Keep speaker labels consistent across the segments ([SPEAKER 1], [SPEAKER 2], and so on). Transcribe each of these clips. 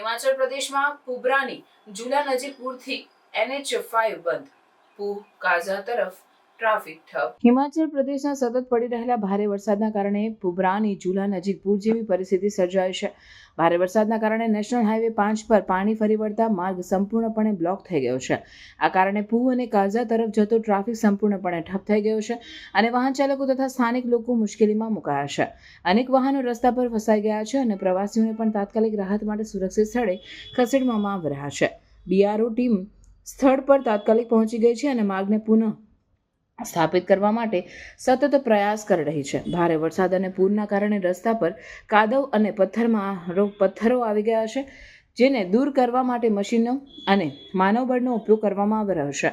[SPEAKER 1] હિમાચલ પ્રદેશમાં પુબરાની જુલા નજીક પૂરથી એનએચ ફાઇવ બંધ. પૂ કાઝા તરફ ટ્રાફિક ઠપ. હિમાચલ પ્રદેશના સતત પડી રહેલા ભારે વરસાદના કારણે પુબ્રાની ઝુલા નજીક પૂર જેવી પરિસ્થિતિ સર્જાઈ છે. ભારે વરસાદના કારણે નેશનલ હાઈવે પાંચ પર પાણી ફરી વળતા માર્ગ સંપૂર્ણપણે બ્લોક થઈ ગયો છે. આ કારણે પૂ અને કાઝા તરફ જતો ટ્રાફિક સંપૂર્ણપણે ઠપ થઈ ગયો છે અને વાહન ચાલકો તથા સ્થાનિક લોકો મુશ્કેલીમાં મુકાયા છે. અનેક વાહનો રસ્તા પર ફસાઈ ગયા છે અને પ્રવાસીઓને પણ તાત્કાલિક રાહત માટે સુરક્ષિત સ્થળે ખસેડવામાં આવી રહ્યા છે. બીઆરઓ ટીમ સ્થળ પર તાત્કાલિક પહોંચી ગઈ છે અને માર્ગને પુનઃ સ્થાપિત કરવા માટે સતત પ્રયાસ કરી રહી છે. ભારે વરસાદ અને પૂરના કારણે રસ્તા પર કાદવ અને પથ્થરમાં પથ્થરો આવી ગયા છે, જેને દૂર કરવા માટે મશીનો અને માનવબળનો ઉપયોગ કરવામાં આવી રહ્યો છે.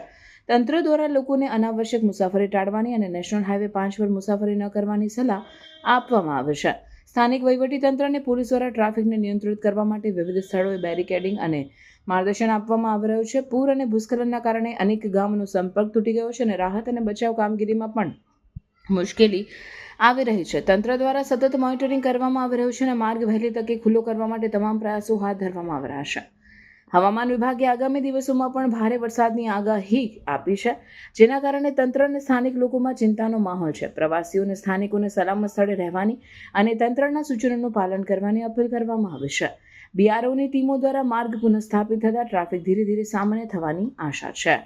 [SPEAKER 1] તંત્ર દ્વારા લોકોને અનાવશ્યક મુસાફરી ટાળવાની અને નેશનલ હાઈવે પાંચ પર મુસાફરી ન કરવાની સલાહ આપવામાં આવે છે. સ્થાનિક વહીવટીતંત્ર અને પોલીસ દ્વારા ટ્રાફિકને નિયંત્રિત કરવા માટે વિવિધ સ્થળોએ બેરિકેડિંગ અને માર્ગદર્શન આપવામાં આવી રહ્યું છે. પૂર અને ભૂસ્ખલનના કારણે અનેક ગામનો સંપર્ક તૂટી ગયો છે અને રાહત અને બચાવ કામગીરીમાં પણ મુશ્કેલી આવી રહી છે. તંત્ર દ્વારા સતત મોનિટરિંગ કરવામાં આવી રહ્યું છે અને માર્ગ વહેલી તકે ખુલ્લો કરવા માટે તમામ પ્રયાસો હાથ ધરવામાં આવી રહ્યા છે. હવામાન વિભાગે આગામી દિવસોમાં પણ ભારે વરસાદની આગાહી આપી છે, જેના કારણે તંત્ર અને સ્થાનિક લોકોમાં ચિંતાનો માહોલ છે. પ્રવાસીઓ અને સ્થાનિકોને સલામત સ્થળે રહેવાની અને તંત્રના સૂચનોનું પાલન કરવાની અપીલ કરવામાં આવી છે. બીઆરઓની ટીમો દ્વારા માર્ગ પુનઃસ્થાપિત થતાં ટ્રાફિક ધીરે ધીરે સામાન્ય થવાની આશા છે.